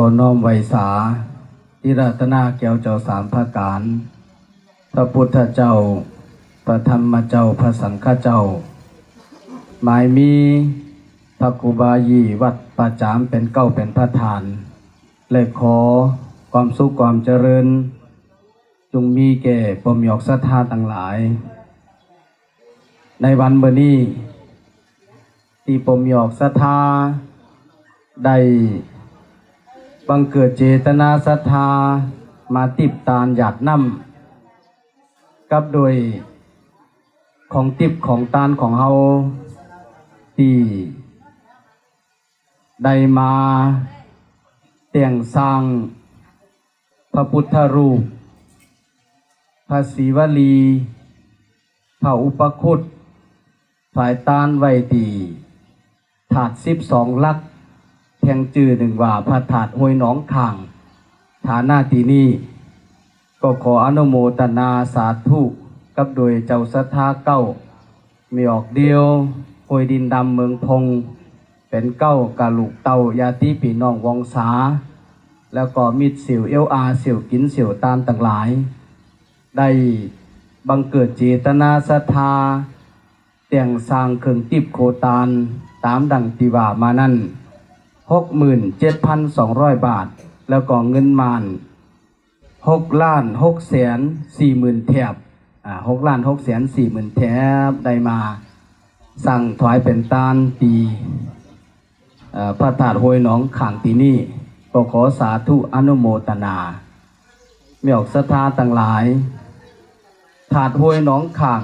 ก่อนน้อมไวสาที่รัตนาแก้วเจ้าสามพระการพระพุทธเจ้าพระธรรมเจ้าพระสังฆเจ้า หมายมีพระกุบายีวัดประจามเป็นเก้าเป็นพระทานเลยขอความสุขความเจริญ จงมีแก่ปมหยอกศรัทธาต่างหลาย ในวันเบอร์นี้ที่ปมหยอกศรัทธาได้ บังเกิดเจตนาศรัทธามาติบตานหยาดน้ำกับโดยของติบของตานของเฮาที่ได้มาแต่งสร้างพระพุทธรูป พระศิวลี พระอุปคุตฝ่ายตานไวตีถาดสิบสองลัก แทงจือหนึ่งว่าพระถาดห้วยหนองข่าง ฐานาตีนี้ก็ขออนุโมทนาสาธุกับโดยเจ้าสัทธาเก้า มีออกเดียวห้วยดินดำเมืองพง เป็นเก้ากะลูกเต่ายาติปีน้องวองสา แล้วก็มิดเสิวเอลอาเสิวกินเสิวตามต่างหลาย ได้บังเกิดเจตนาศรัทธาแต่งสร้างเครื่องติบโคตานตามดังติว่ามานั่น หกหมื่นเจ็ดพันสองร้อยบาท แล้วก็เงินมานหกล้านหกแสนสี่หมื่นแถบอ่าหกล้านหกแสนสี่หมื่นแถบได้มาสั่งถวายเป็นตานตีเอ่อพระธาตุห้วยหนองขางตีนี่ก็ขอสาธุอนุโมทนามีออกศรัทธาต่างหลาย ถาดห้วยหนองข่าง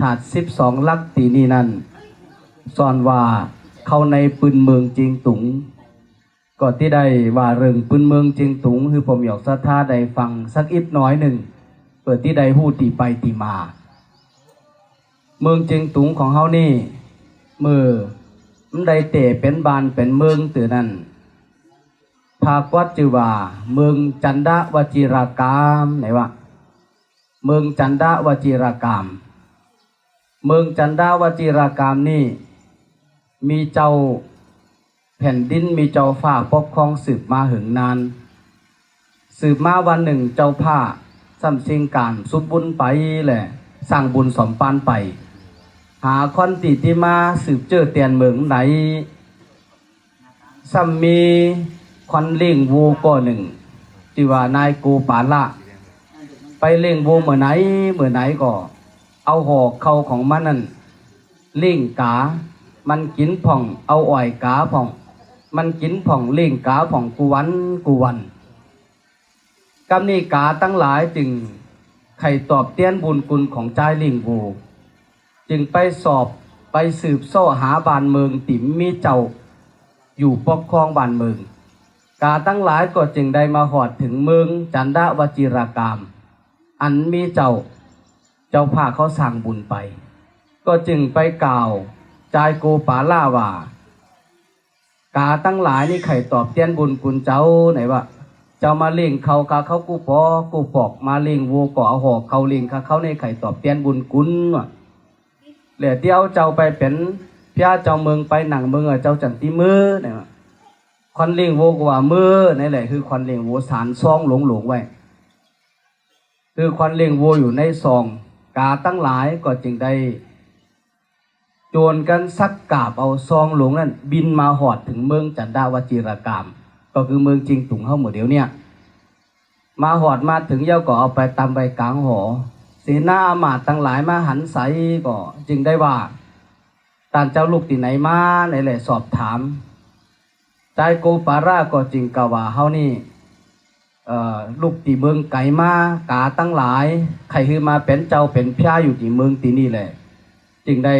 ถาดสิบสองลักตีนี่นั่นสอนว่า เขาในปืนเมืองจริงตุงก็ที่ได้ว่าเรื่องปืนเมืองจริงตุงคือผมอยากศรัทธาได้ฟังสักอิดน้อยหนึ่งเปิดที่ใดหู้ตีไปตีมา เมืองจริงตุงของเฮานี่มือมันได้เตะเป็นบานเป็นเมืองตือนั่นภาควัดจือว่าเมืองจันดาวจิรากามไหนวะเมืองจันดาวจิรากามเมืองจันดาวจิรากามนี่ มีเจ้าแผ่นดินมีเจ้าฝ้าปกครองสืบมาหึงนาน สืบมาวันหนึ่งเจ้าผ้าซ้ำซิงการสุบบุญไปแหละสร้างบุญสมปานไป หาคอนติที่มาสืบเจอเตียนเมืองไหนซ้ำมีคอนเล่งวูก็หนึ่งที่ว่านายกูปาละ ไปเล่งโวเหมื่อไหนเหมื่อไหนก็ เอาหอกเข้าของมันนั่นเล่งกา มันกินผ่องเอาอ่อยกาผ่อง มันกินผ่องเล่งกาผ่องกูวันกูวันกำนี้กาตั้งหลายจึงไข่ตอบเตี้ยนบุญคุณของใจล่งโวจึงไปสอบไปสืบโซ่หาบานเมืองติ๋มมีเจ้า อยู่ปกครองบานเมือง กาตั้งหลายก็จึงได้มาหอดถึงเมืองจันดาวจิรากาม อันมีเจ้า เจ้าพาเขาสั่งบุญไป ก็จึงไปกล่าว จายโกปาล่าว่ากาตั้งหลายนี่ไข่ตอบเตียนบุญกุญเจ้าไหนวะเจ้ามาเลี้ยงเขากาเขากูปอกูปอกมาเลี้ยงวัวก่อหอกเขาเลี้ยงเขาเขาในไข่ตอบเตียนบุญกุญวะเหลือเดียวเจ้าไปเป็นพี่เจ้าเมืองไปหนังเมืองเจ้าจันทีมือไหนวะควันเลี้ยงวัวกว่ามือนี่แหละคือควันเลี้ยงวัวสารซองหลงหลงๆไว้คือควันเลี้ยงวัวอยู่ในซอง กาตั้งหลายก็จึงได้ โจรกันซักกาบเอาซองหลวงนั่นบินมาหอดถึงเมืองจันดาวจิรกรรม ก็คือเมืองจริงตุงเข้าหมดเดี๋ยวเนี่ย มาหอดมาถึงเย้าก็เอาไปตำไปกลางหอเสนาอามาตั้งหลายมาหันใสก็จึงได้ว่าตานเจ้าลูกที่ไหนมาไหนแหละสอบถามใจโกปาราก็จึงกล่าวว่าเฮานี่ลูกตีเมืองไก่มากาตั้งหลาย ใครคือมาเป็นเจ้าเป็นพระอยู่ที่เมืองตีนี่แหละ จึงได้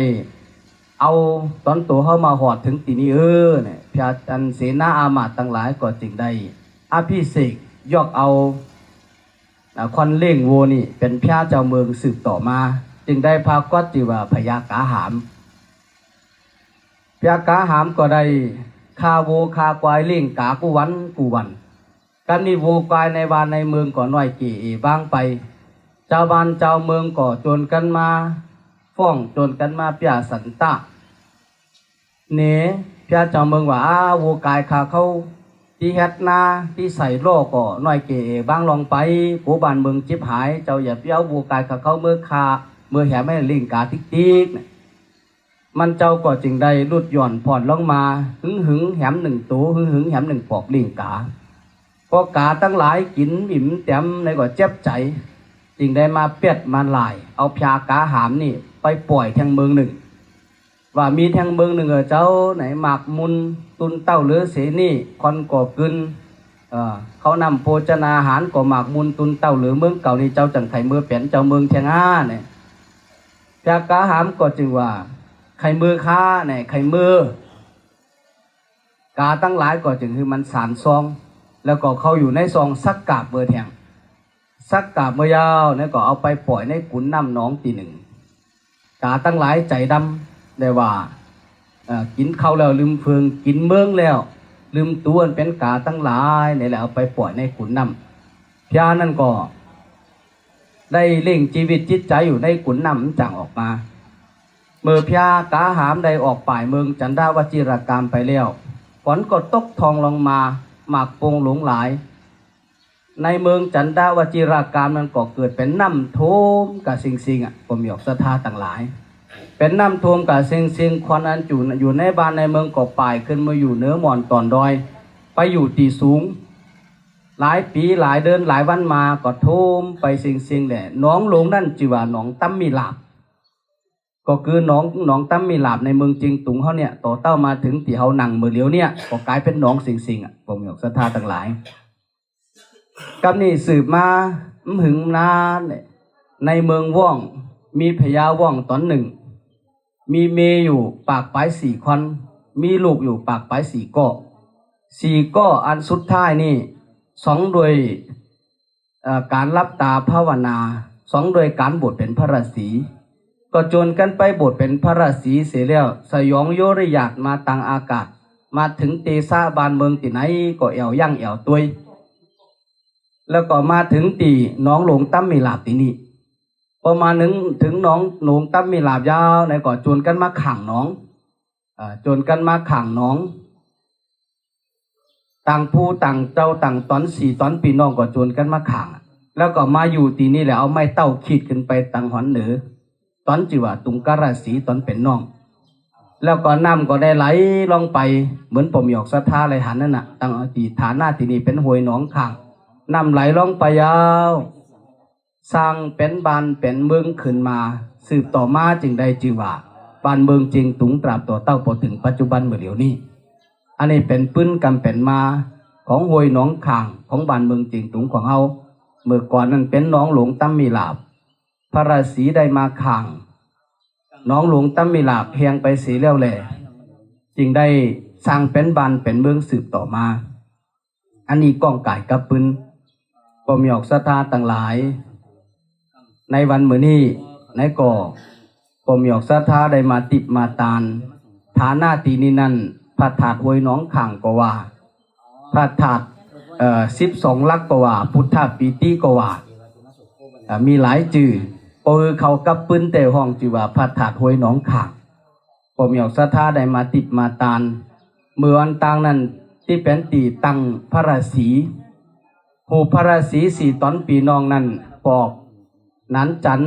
เอาตอนตัวเข้ามาหอดถึงตีนี่เออเนี่ยพระอันเสนาอามาตั้งหลายก็จึงได้อภิเษกยกเอาควันเล่งโวนี่ เป็นพระเจ้าเมืองสืบต่อมา จึงได้พากัดจิว่าพญากาหามพญากาหามก็ได้คาโวคาควายเล่งกากูวันกูวันกันนี่โวกายในวานในเมืองก่อน้อยกี่บ้างไป เจ้าบ้านเจ้าเมืองก่อโจนกันมา ฟ้องโจนกันมาเปียสันตะเนเปียจ้าเมืองว่าอ้าโวกายขาเขาที่เฮ็ดนาที่ใส่โลกก็น้อยเก๋บ้างลองไปผู้บ้านเมืองจิบหาย เจ้าอย่าเปี้ยวบูกายกับเขาเมื่อคาเมื่อแห่ไม่ลิงกาติ๊กติ๊กมันเจ้าก็จึงได้ลุดหย่อนผ่อนลงมาหึงหึงแหมหนึ่งตูหึงหึงแหมหนึ่งปอกลิงกาพอกาตั้งหลายกินบิ่มแต้มในก็เจ็บใจ จึงได้มาเปียดมาลาย เอาพยากาหามนี่ ไปปล่อยแทงเมืองหนึ่ง ว่ามีแทงเมืองหนึ่งเออเจ้าไหนหมากมุนตุนเต้าเลือเสนี่คอนก่อกึนเขานำโภชนาอาหารก่อหมากมุนตุนเต้าหรือเมืองเก่านี่เจ้าจังไข่เมือเปลี่ยนเจ้าเมืองเทียงอ้าเนี่ยพยากาหามก็จึงว่า ไข่มือค้าเนี่ยไข่มือกาตั้งหลายก็จึงคือมันสารซอง แล้วก็เขาอยู่ในซองสักกาบเบอร์แทงสักกาบเมื่อยาวเนี่ยก็เอาไปปล่อยในขุนน้ำหน้องตีหนึ่ง กาตั้งหลายใจดำได้ว่ากินข้าวแล้วลืมเฟืองกินเมืองแล้ว ลืมตัวนเป็นกาตั้งหลายนี่แหละเอาไปปล่อยในขุนน้ำพญานั่นก็ ได้เล่งชีวิตจิตใจอยู่ในขุนน้ำจังออกมา เมื่อพญากาหามได้ออกป่ายเมืองจันดาวจิรกรรมไปแล้วฝนก็ตกทองลงมาหมากโปงหลงหลาย ในเมืองจันดาวจิรากรรมนั้นก็เกิดเป็นน้ำท่วมกับสิงสิงๆอะผมหยอกศรัทธาต่างหลาย เป็นน้ำท่วมกับสิงสิงๆควันอันจุอยู่ในบ้านในเมืองก็ป่ายขึ้นมาอยู่เนื้อหมอนตอนดอย ไปอยู่ตีสูง หลายปีหลายเดือนหลายวันมาก็ท่วมไปสิงสิงๆแหละน้องหลงนั่นจือว่าหนองตั้มมีหลาบก็คือหนองหนองตั้มมีหลาบในเมืองจริงตุงเขาเนี่ยต่อเต้ามาถึงตีเขาหนังมือเลียวเนี่ยก็กลายเป็นหนองสิงสิงๆอะผมหยอกศรัทธาต่างหลาย กับนี่สืบมาอื้อหึงนานในเมืองว่อง มีพญาว่องตอนหนึ่ง มีเมยอยู่ปากปลายสี่คอนมีลูกอยู่ปากปลายสี่ก้อสี่ก้ออันสุดท้ายนี่สองโดยการรับตาภาวนาสองโดยการบวชเป็นพระราศีก็จนกันไปบวชเป็นพระราศีเสียแล้วสยองโยริยาตมาตังอากาศ มาถึงเตซาบานเมืองติไหนก็แอวยั่งแอวตัวย แล้วก็มาถึงตีน้องหลวงตั้มมีลาบตีนี่ประมาณนึงถึงน้องหลวงตั้มมีลาบยาวในก่อจวนกันมาขังน้องอ่าจวนกันมาขังน้อง ต่างผู้ต่างเจ้าต่างตอนสี่ตอนปีน้องก็จวนกันมาขังแล้วก็มาอยู่ตีนี่แหละเอาไม้เต้าขีดขึ้นไปตังหอนเหนือตอนจิว่าตุงกะราศีตอนเป็นน้อง แล้วก็น้ำก็ได้ไหลลงไปเหมือนผมหยอกสะท้าไหลหันนั่นน่ะตั้งตีฐานหน้าที่นี่เป็นหวยหนองข้าง น้ำไหลล่องไปยาว สร้างเป็นบานเป็นเมืองขึ้นมา สืบต่อมาจึงได้จือว่าบานเมืองจริงตุงตราบต่อเต้าพอถึงปัจจุบันเมื่อเดี๋ยวนี้ อันนี้เป็นปื้นกำเป็นมาของห้วยหนองขางของบานเมืองจริงตุงของเฮาเมื่อก่อนนั้นเป็นน้องหลวงตั้มมีลาบ พระราศีได้มาขางน้องหลวงตั้มมีลาบเพียงไปสีเลี้ยวแหล่จึงได้สร้างเป็นบานเป็นเมืองสืบต่อมา อันนี้ก้องไก่กับปืน ก็มีออกสตาต่างหลาย ในวันมื้อนี้ในก่อก็มีออกสตาได้มาติบมาตานฐาหน้าตีนี้นั่นพระถาดหวยน้องข่างก็ว่าพระถาดเอ่อสิบสองลักก็ว่า พุทธปีติก็ว่ามีหลายจื่อปอเขากับปืนแต่ห้องจือว่าพระถาดหวยน้องข่างก็มีออกสตาได้มาติบมาตานเมื่อวันตางนั้นที่เป็นตีตั้งพระราศี หูพระราศีสี่ตอนปีนองนั้นปอกนั้นจัน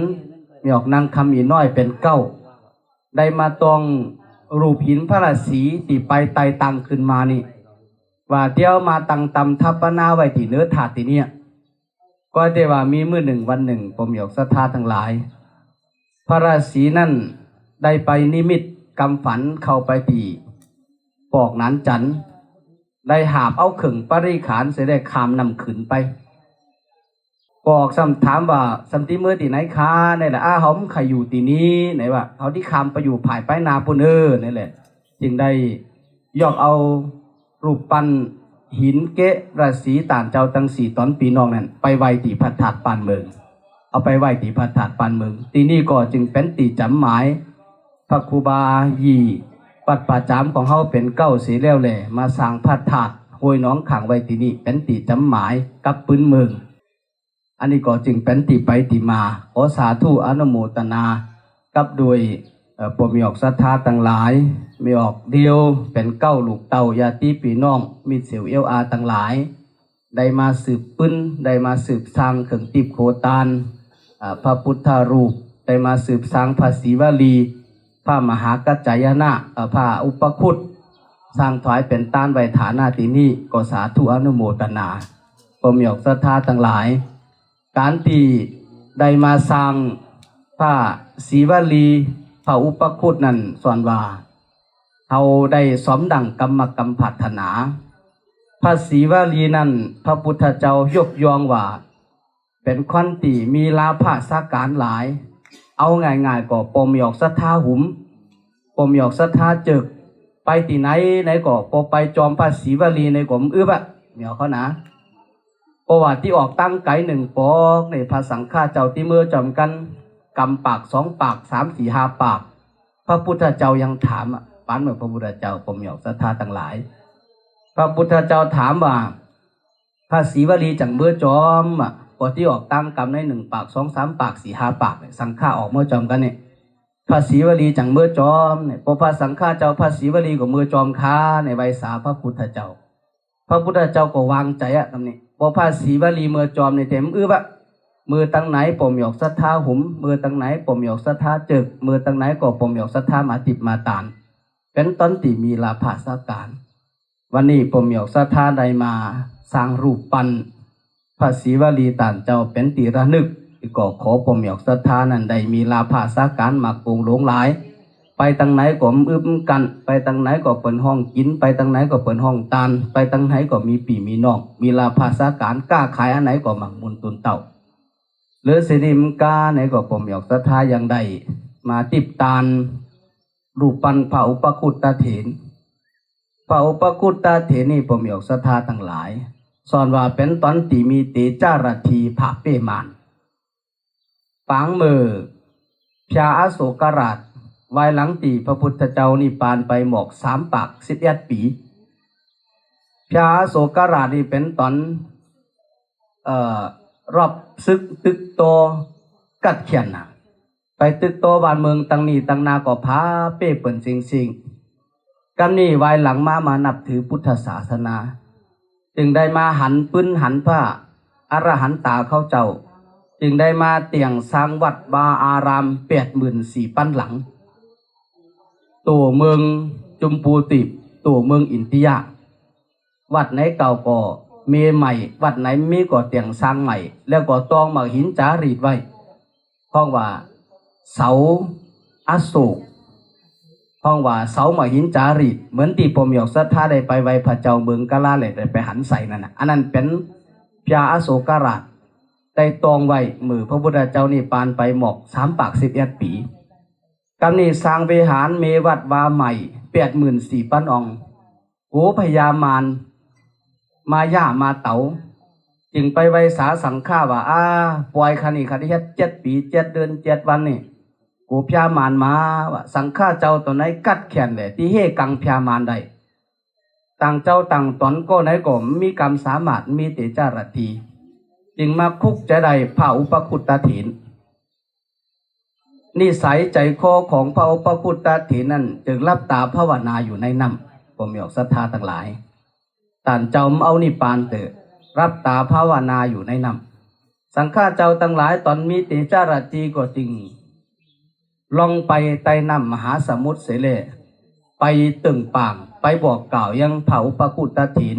มีออกนางคำอีน้อยเป็นเก้า ได้มาตองรูปหินพระราศีตีไปไตตังขึ้นมานี่ ว่าเดียวมาตังตำทัปนาไว้ที่เนื้อถาดที่เนี่ยก็ได้ว่ามีมือหนึ่งวันหนึ่งผมหยกศรัทธาทั้งหลาย พระราศีนั่นได้ไปนิมิตกำฝันเข้าไปตีปอกนั้นจันท ได้หาบเอาขึงปริขานเสยได้คามนำขืนไป บอกซ้ำถามว่าสัมติเมื่อตีไหนคะนี่แหละอ้าหอมใครอยู่ตีนี้ไหนว่าเขาที่คามไปอยู่ภายไปนาปุนเออนี่แหละ จึงได้ยอกเอารูปปั้นหินเกะราศีต่านเจ้าตั้งสี่ตอนปีนองนั้นไปไหวตีพัดถาดปานเมืองเอาไปไหวตีพัดถาดปานเมืองตีนี่ก็จึงเป็นตีจำหมายพระครูบายี ปัดป่าจามของเฮาเป็นเก้าสีแล้วแหล่มาสร้างพระธาตุห้วยน้องขังไว้ที่นี่เป็นตีจำหมายกับปืนเมือง อันนี้ก็จึงเป็นตีไปตีมาขอสาธุอนุโมทนากับโดยเอ่อมีออกศรัทธาต่างหลาย มีออกเดียวเป็นเก้าลูกเต่าญาติพี่น้อง มีเสียวเอวอาต่างหลาย ได้มาสืบปื้นได้มาสืบสร้างเข่งติบโคตานอ่าพระพุทธรูป ได้มาสืบสร้างพระศรีวลี พระมหากัจจายนะเอ่อพระอุปคุตสร้างถวายเป็นต้านไวฐานาที่นี่ก็สาธุอนุโมทนาผมอยกศรัทธาทั้งหลาย การที่ได้มาสร้างพระศีวลีพระอุปคุตนั้นส่วนว่าเราได้สมดังกรรมกรรมพัฒนา พระศีวลีนั้นพระพุทธเจ้ายกยองว่า เป็นควันที่มีลาภาสาการหลาย เอาง่ายๆก็ปมหยอกศรัทธาหุมปมหยอกศรัทธาจึก ไปที่ไหนไหนก็พอไปจอมพระศรีวลีในกรมอื้อบะเหนียวเขานะประวัติที่ออกตั้งไกหนึ่งปอกในพระสังฆาเจ้าที่เมื่อจอมกันกำปากสองปากสามสี่ห้าปาก พระพุทธเจ้ายังถามอะปานเหมือนพระพุทธเจ้าผมหยอกศรัทธาต่างหลาย พระพุทธเจ้าถามว่าพระศรีวลีจังเมื่อจอมอะ พอที่ออกตั้งกำในหนึ่งปากสองสามปากสี่ห้าปากเนี่ยสังฆาออกเมื่อจอมกันเนี่ยพระศรีวลีจังเมื่อจอมเนี่ยพอพระสังฆาเจ้าพระศรีวลีก็มือจอมค้าในใบสาพระพุทธเจ้า พระพุทธเจ้าก็วางใจอะตำนี้พอพระศรีวลีเมื่อจอมในเต็มอื้อบะมือตั้งไหนปมหยอกศรัทธาหุม มือตั้งไหนปมหยอกศรัทธาจึก มือตั้งไหนก็ปมหยอกศรัทธามาติบมาตานเป็นต้นตีมีลาภาสการ วันนี้ปมหยอกศรัทธาใดมาสร้างรูปปั้น ระศรีวลีตานเจ้าเป็นตีระนึกก็ขอผมอยากศรัทธานั้นได้มีลาภาสาการมากปรุงหลงหลาย ไปตังไหนก็อึมกัน ไปตังไหนก็เปิดห้องกิน ไปตังไหนก็เปิดห้องตานไปตังไหนก็มีปีมีนองมีลาภาสาการกล้าขายอันไหนก็หมักมุนตุนเต่าหรือสิริมกาไหนก็ผมอยากศรัทธาอย่างใดมาติบตานรูปปันพระอุปคุตตาเถนพระอุปคุตตาเถนนี่ผมอยากศรัทธาทั้งหลาย สอนว่าเป็นตอนตีมีเตจารทีผาเปมานปางมือพระอโศกราชไว้หลังตีพระพุทธเจ้านิพพานไปหมอกสามปากสิบเอ็ดปีพระอโศกราชนี่เป็นตอนเอ่อรอบซึกตึกโตกัดเขียนนะไปตึกโตบ้านเมืองตังนี้ตังนาก็พาเป้เปิ่นสิงสิงกันนี่ไว้หลังมามานับถือพุทธศาสนา จึงได้มาหันปื้นหันผ้าอรหันตาเข้าเจ้า จึงได้มาเตียงสร้างวัดบาอารามแปดหมื่นสี่ปั้นหลัง ตัวเมืองจุมปูติบตัวเมืองอินทิยาวัดไหนเก่าก็มีใหม่ วัดไหนมีก็เตียงสร้างใหม่ แล้วก็ต้องมาหินจารีดไว้เพราะว่า เสาอโศก เพราะว่าเสามาหินจารีเหมือนที่ผมอยกศรัทธาได้ไปไว้พระเจ้าเมืองกาลาเลยได้ไปหันใส่นั่นนะอันนั้นเป็นพระอโศกราชได้ตองไว้มือพระพุทธเจ้านี่ปานไปหมอกสามปากสิบเอ็ดปีกำนี้สร้างวิหารเมวัดวาใหม่แปดหมื่นสี่ปันองโหพญามารมาย่ามาเต๋าจึงไปไว้สาสังฆาว่าอ้าปล่อยคันนี้คันที่เฮ็ดเจ็ดปีเจ็ดเดือนเจ็ดวันนี่ กูพญามารมาว่าสังฆาเจ้าตัวไหนกัดแขนเลยที่เฮกังพญามารได้ต่างเจ้าต่างตนก็ไหนก็มีกรรมสามารถมีเตจารทีจึงมาคุกจะได้พระอุปคุตตาถินนิสัยใจคอของพระอุปคุตตาถินนั้น จึงรับตาภาวนาอยู่ในน้ำผมอยากศรัทธาทั้งหลายต่านเจ้าเอานิพพานเตอรับตาภาวนาอยู่ในน้ำสังฆาเจ้าทั้งหลายตอนมีเตจารตีก็จริง ลองไปใต้น้ำมหาสมุทรเสเลไปตึงป่างไปบอกกล่าวยังเผาปกุตถิน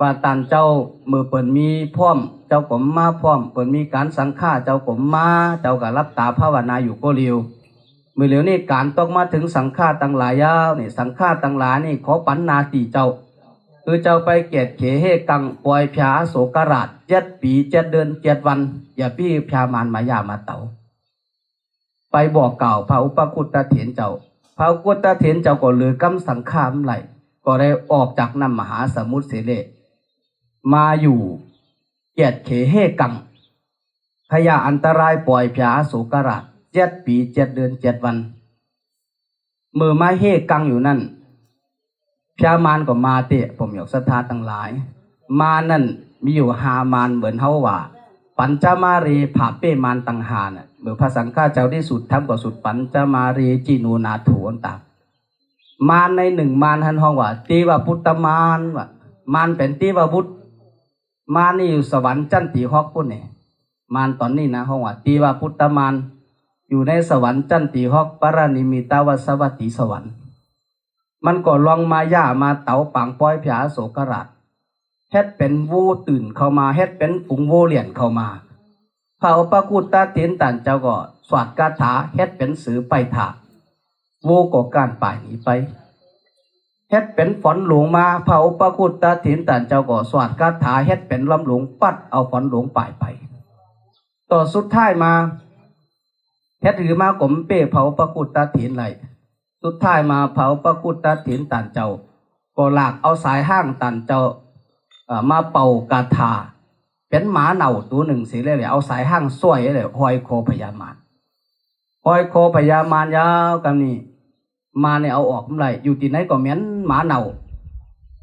ว่าตานเจ้ามือเปิ่นมีพร้อม เจ้าผมมาพร้อมเปิ่นมีการสังฆาเจ้าผมมาเจ้าก็รับตาภาวนาอยู่ก็เร็วมือเหลียวนี่การต้องมาถึงสังฆาตังหลายยาวนี่สังฆาตังหลายนี่ขอปันนาตีเจ้า คือเจ้าไปเกตเขเฮกังปล่อยพยาโสกราชเจ็ดปีเจ็ดเดือนเจ็ดวัน อย่าพี่พยามานมายามาเตา ไปบอกกล่าวพระอุปคุตตะเถนเจ้า พระอุปคุตตะเถนเจ้าก็เลยกำสังขามไหลก็ได้ออกจากน้ำมหาสมุทรเสเลมาอยู่เกียรติเขเฮกังพยาอันตรายปล่อยพยาโสกราชเจ็ดปีเจ็ดเดือนเจ็ดวัน มือไม้เฮกังอยู่นั่นพยามารก็มาเตะผมอยากศรัทธาตั้งหลาย มานั่นมีอยู่หามารเหมือนเฮาว่า ปัญจมารีผาเป้มารตังหาน่ะ เมื่อพระสังฆาเจ้าที่สุดทำก็สุดปัญจะมาเรจิโนนาถูอันตามมารในหนึ่งมารหันห้องว่าตีว่าพุทธมารว่ามารเป็นตีว่าพุทธมารนี่อยู่สวรรค์จันติฮอกพุ่นเนี่ยมารตอนนี้นะห้องว่าตีว่าพุทธมารอยู่ในสวรรค์จันติฮอกปรนิมิตาวสวัติสวรรค์ มันก็ลองมาย่ามาเต๋าปังป้อยผาโศกราชเฮ็ดเป็นโวตื่นเข้ามาเฮ็ดเป็นฝูงโวเหรียญเข้ามา พระอุปคุตตาเตียนตันเจ้าก็สวดคาถาเฮ็ดเป็นสือไปถาโวก็การป่ายหนีไปเฮ็ดเป็นฝนหลวงมาพระอุปคุตตาเตียนตันเจ้าก็สวดคาถาเฮ็ดเป็นลำหลวงปัดเอาฝนหลวงป่ายไป ต่อสุดท้ายมาเฮ็ดถือมากลมเป้พระอุปคุตตาเตียนไหลสุดท้ายมาเผาพระกุฏถินตันเจ้า ก็หลากเอาสายห้างตันเจ้าอมาเป่ากาถา เป็นหมาเน่าตัวหนึ่งสิเลยเลยเอาสายห้างสวยเลยห้อยโคพญามารห้อยโคพญามารยาวกันนี่มาเนี่ยเอาออกเมื่อไรอยู่ที่ไหนก็เหม็นหมาเน่า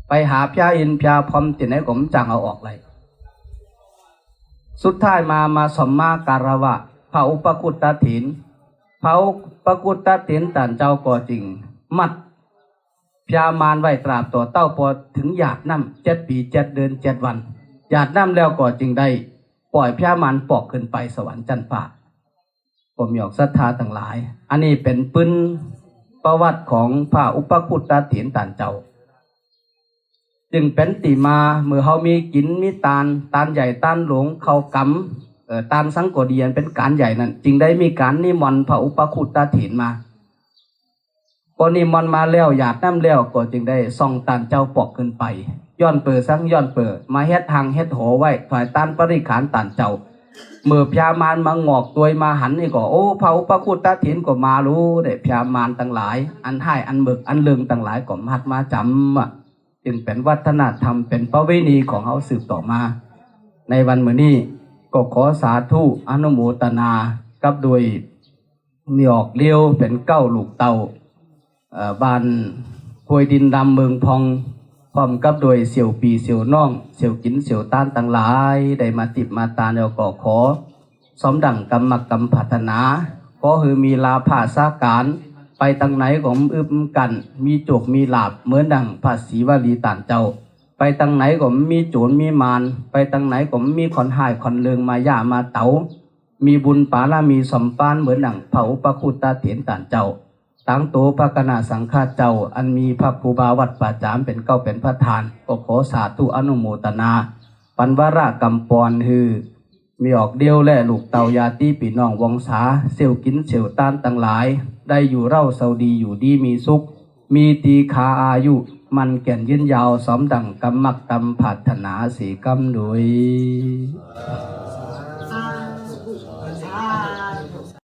ไปหาพญาอินพญาพรมที่ไหนก็มจังเอาออกเลยสุดท้ายมามาสมมาการวะพระอุปคุตตถินเผาปรกุตตะเตียนตันเจ้าก่อจริง มัดพยามารไว้ตราบต่อเต้าพอถึงหยาดน้ำเจ็ดปีเจ็ดเดือนเจ็ดวัน หยาดน้ำแล้วก่อจริงได้ปล่อยพยามารปอกขึ้นไปสวรรค์จันทร์ฟ้าผมหยอกศรัทธาต่างหลาย อันนี้เป็นปืนประวัติของพระอุปคุตตะเตียนตันเจ้า จึงเป็นติมาเมื่อเขามีกินมีตาลตาลใหญ่ตาลหลวงเขากำเอ่อตาลสังกเดียนเป็นการใหญ่นั่นจึงได้มีการนิมนต์พระอุปคุตตาถินมาพอนิมนต์มาแล้วหยาดน้ำแล้วก็จึงได้ส่องตาลเจ้าปอกขึ้นไป ย้อนเปิดสังย้อนเปิดมาเฮ็ดทางเฮ็ดโหไว้ถอยตานปริขารตานเจ้าเมื่อพยามารมางอกตัวมาหันนี่ก็โอ้พระอุปคุตตาถินก็มารู้เด้พยามารตั้งหลาย อันให้อันเบิกอันเลึงตั้งหลายก็มัดมาจำอะจึงเป็นวัฒนธรรมเป็นประเวณีของเขาสืบต่อมา ในวันมื้อนี้ก็ขอสาธุอนุโมทนากับโดยมีออกเลี้ยวเป็นเก้าลูกเตาเอ่อบ้านควยดินดำเมืองพอง พร้อมกับโดยเสี่ยวปีเสี่ยวน่อง เสี่ยวกินเสี่ยวต้านต่างหลาย ได้มาติบมาตาแล้วก็ขอสมดังกรรมกรรมพัฒนาขอฮือมีลาภาสาการไปทางไหนก็อึมกัน มีโจกมีหลาบเหมือนดังภาษีวลีต่านเจ้า ไปทางไหนก็มีโจรมีมารไปทางไหนก็มีขอนหายขอนเลืองมาย่ามาเตามีบุญปาลามีสมปานเหมือนดังเผาปะคุตตาเถียนต่านเจ้า ตั้งโตพระกนาสังฆาเจ้า อันมีพระภูบาวัดป่าจามเป็นเก้าเป็นพระทาน ก็ขอสาธุอนุโมทนา ปันวรากำปอนฮือ มีออกเดียวและลูกเตายาตีปีน้องวงศาเซลกินเซลต้านต่างหลาย ได้อยู่เร่าเซาดีอยู่ดีมีสุข มีตีคาอายุ มันแก่นยืนยาวสมดังกำมักกำผัดถนาสีกำโดย